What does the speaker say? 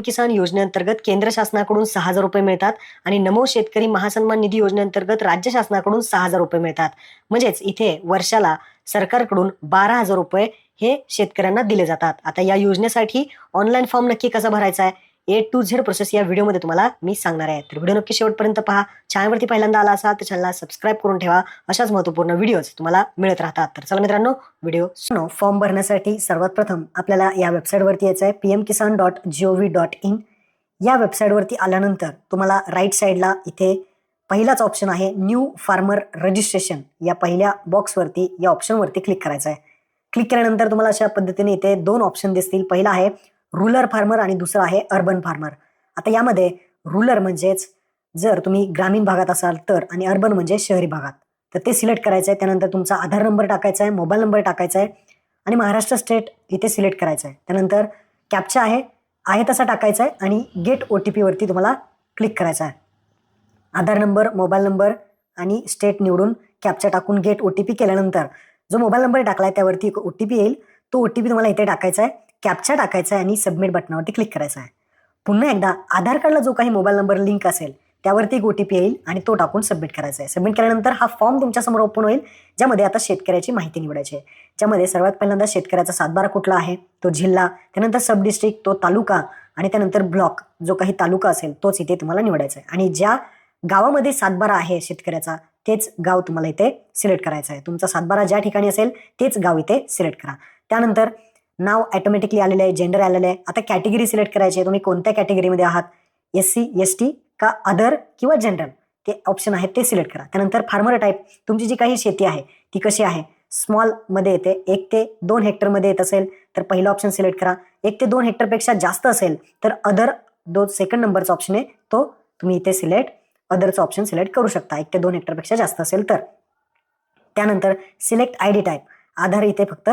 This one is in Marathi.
किसान योजनेअंतर्गत केंद्र शासनाकडून सहा हजार रुपये मिळतात आणि नमो शेतकरी महासन्मान निधी योजनेअंतर्गत राज्य शासनाकडून सहा हजार रुपये मिळतात. म्हणजेच इथे वर्षाला सरकारकडून बारा हजार रुपये हे शेतकऱ्यांना दिले जातात. आता या योजनेसाठी ऑनलाईन फॉर्म नक्की कसा भरायचा आहे? ए टू झेड प्रोसेस या व्हिडिओमध्ये तुम्हाला मी सांगणार आहे. तर व्हिडिओ नक्की शेवटपर्यंत पहा. चॅनलवरती पहिल्यांदा आला असाल तर चॅनलला सबस्क्राईब करून ठेवा. अशाच महत्त्वपूर्ण व्हिडिओज तुम्हाला मिळत राहतात. तर चला मित्रांनो व्हिडिओ सुनो फॉर्म भरण्यासाठी सर्वात प्रथम आपल्याला या वेबसाईटवरती यायचं आहे. P M Kisan dot G O V dot in या वेबसाईटवरती आल्यानंतर तुम्हाला राईट साईडला इथे पहिलाच ऑप्शन आहे न्यू फार्मर रजिस्ट्रेशन या पहिल्या बॉक्सवरती या ऑप्शनवरती क्लिक करायचं आहे. क्लिक केल्यानंतर तुम्हाला अशा पद्धतीने इथे दोन ऑप्शन दिसतील. पहिला आहे रुरल फार्मर आणि दुसरा आहे अर्बन फार्मर आता यामध्ये रुरल म्हणजेच जर तुम्ही ग्रामीण भागात असाल तर आणि अर्बन म्हणजे शहरी भागात. तर ते सिलेक्ट करायचं आहे त्यानंतर तुमचा आधार नंबर टाकायचा आहे मोबाईल नंबर टाकायचा आहे आणि महाराष्ट्र स्टेट इथे सिलेक्ट करायचं आहे त्यानंतर कॅप्चा आहे आहे तसा टाकायचा आहे आणि गेट ओ टी पीवरती तुम्हाला क्लिक करायचं आहे आधार नंबर मोबाईल नंबर आणि स्टेट निवडून कॅप्चा टाकून गेट ओ टी पी केल्यानंतर जो मोबाईल नंबर टाकला आहे त्यावरती एक ओ टी पी येईल. तो ओ टी पी तुम्हाला इथे टाकायचा आहे कॅप्चा टाकायचा आहे आणि सबमिट बटनावरती क्लिक करायचा आहे. पुन्हा एकदा आधार कार्डला जो काही मोबाईल नंबर लिंक असेल त्यावरती एक ओ टी पी येईल आणि तो टाकून सबमिट करायचा आहे. सबमिट केल्यानंतर हा फॉर्म तुमच्यासमोर ओपन होईल ज्यामध्ये आता शेतकऱ्याची माहिती निवडायची आहे. ज्यामध्ये सर्वात पहिल्यांदा शेतकऱ्याचा सातबारा कुठला आहे तो जिल्हा त्यानंतर सब डिस्ट्रिक्ट तो तालुका आणि त्यानंतर ब्लॉक जो काही तालुका असेल तोच इथे तुम्हाला निवडायचा आहे. आणि ज्या गावामध्ये सातबारा आहे शेतकऱ्याचा तेच गाव तुम्हाला इथे सिलेक्ट करायचं आहे. तुमचा सातबारा ज्या ठिकाणी असेल तेच गाव इथे सिलेक्ट करा. त्यानंतर नाव ऑटोमॅटिकली आलेलं आहे जेंडर आलेलं आहे. आता कॅटेगरी सिलेक्ट करायची आहे. तुम्ही कोणत्या कॅटेगरीमध्ये आहात? एस सी एस टी का अदर किंवा जनरल ते ऑप्शन आहेत ते सिलेक्ट करा. त्यानंतर फार्मर टाईप तुमची जी काही शेती आहे ती कशी आहे? स्मॉलमध्ये येते एक ते दोन हेक्टरमध्ये येत असेल तर पहिला ऑप्शन सिलेक्ट करा. एक ते दोन हेक्टरपेक्षा जास्त असेल तर अदर दो सेकंड नंबरचा ऑप्शन आहे तो तुम्ही इथे सिलेक्ट अदरचा ऑप्शन सिलेक्ट करू शकता. एक ते दोन हेक्टरपेक्षा जास्त असेल तर. त्यानंतर select I D type Aadhaar इथे फक्त